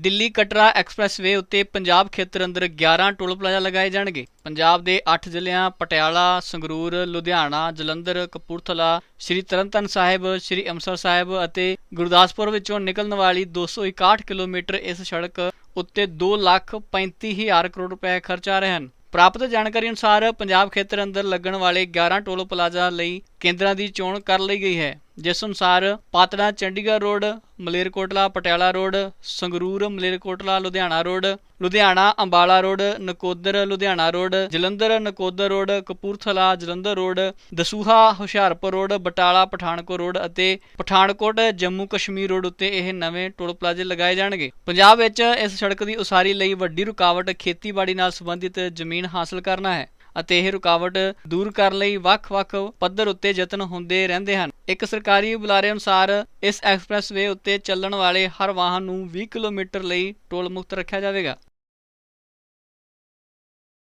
Delhi Katra expressway ਉੱਤੇ ਪੰਜਾਬ ਖੇਤਰ ਅੰਦਰ 11 ਟੋਲ ਪਲਾਜ਼ਾ ਲਗਾਏ ਜਾਣਗੇ। ਪੰਜਾਬ ਦੇ 8 ਜ਼ਿਲ੍ਹਿਆਂ, ਪਟਿਆਲਾ, ਸੰਗਰੂਰ, ਲੁਧਿਆਣਾ, ਜਲੰਧਰ, ਕਪੂਰਥਲਾ, ਸ਼੍ਰੀ ਤਰਨਤਾਰਨ ਸਾਹਿਬ, ਸ਼੍ਰੀ ਅੰਮ੍ਰਿਤਸਰ ਸਾਹਿਬ ਅਤੇ ਗੁਰਦਾਸਪੁਰ ਵਿੱਚੋਂ ਨਿਕਲਣ ਵਾਲੀ 261 ਕਿਲੋਮੀਟਰ ਇਸ ਸੜਕ ਉੱਤੇ 2 ਲੱਖ 35 ਹਜ਼ਾਰ ਕਰੋੜ ਰੁਪਏ ਖਰਚ ਆ ਰਹੇ ਹਨ। ਪ੍ਰਾਪਤ ਜਾਣਕਾਰੀ ਅਨੁਸਾਰ ਪੰਜਾਬ ਖੇਤਰ ਅੰਦਰ ਲੱਗਣ ਵਾਲੇ 11 ਟੋਲ ਪਲਾਜ਼ਾ ਲਈ ਕੇਂਦਰਾਂ ਦੀ ਚੋਣ ਕਰ ਲਈ ਗਈ ਹੈ। ਜਿਸ ਅਨੁਸਾਰ Patran, Chandigarh road, Malerkotla, Patiala road, Sangrur, Malerkotla, Ludhiana road, Ludhiana, Ambala road, Nakodar, Ludhiana road, Jalandhar, Nakodar road, Kapurthala, Jalandhar road, Dasuya, Hoshiarpur road, Batala, Pathankot road ਅਤੇ ਪਠਾਨਕੋਟ, ਜੰਮੂ ਕਸ਼ਮੀਰ ਰੋਡ ਉੱਤੇ ਇਹ ਨਵੇਂ ਟੋਲ ਪਲਾਜ਼ੇ ਲਗਾਏ ਜਾਣਗੇ। ਪੰਜਾਬ ਵਿੱਚ ਇਸ ਸੜਕ ਦੀ ਉਸਾਰੀ ਲਈ ਵੱਡੀ ਰੁਕਾਵਟ ਖੇਤੀਬਾੜੀ ਨਾਲ ਸੰਬੰਧਿਤ ਜ਼ਮੀਨ ਹਾਸਲ ਕਰਨਾ ਹੈ। ਅਤੇ ਇਹ ਰੁਕਾਵਟ ਦੂਰ ਕਰਨ ਲਈ ਵੱਖ-ਵੱਖ ਪੱਧਰ ਉੱਤੇ ਯਤਨ ਹੁੰਦੇ ਰਹਿੰਦੇ ਹਨ। ਇੱਕ ਸਰਕਾਰੀ ਬੁਲਾਰੇ ਅਨੁਸਾਰ ਇਸ ਐਕਸਪ੍ਰੈਸਵੇ ਉੱਤੇ ਚੱਲਣ ਵਾਲੇ ਹਰ ਵਾਹਨ ਨੂੰ 20 ਕਿਲੋਮੀਟਰ ਲਈ ਟੋਲ ਮੁਕਤ ਰੱਖਿਆ ਜਾਵੇਗਾ।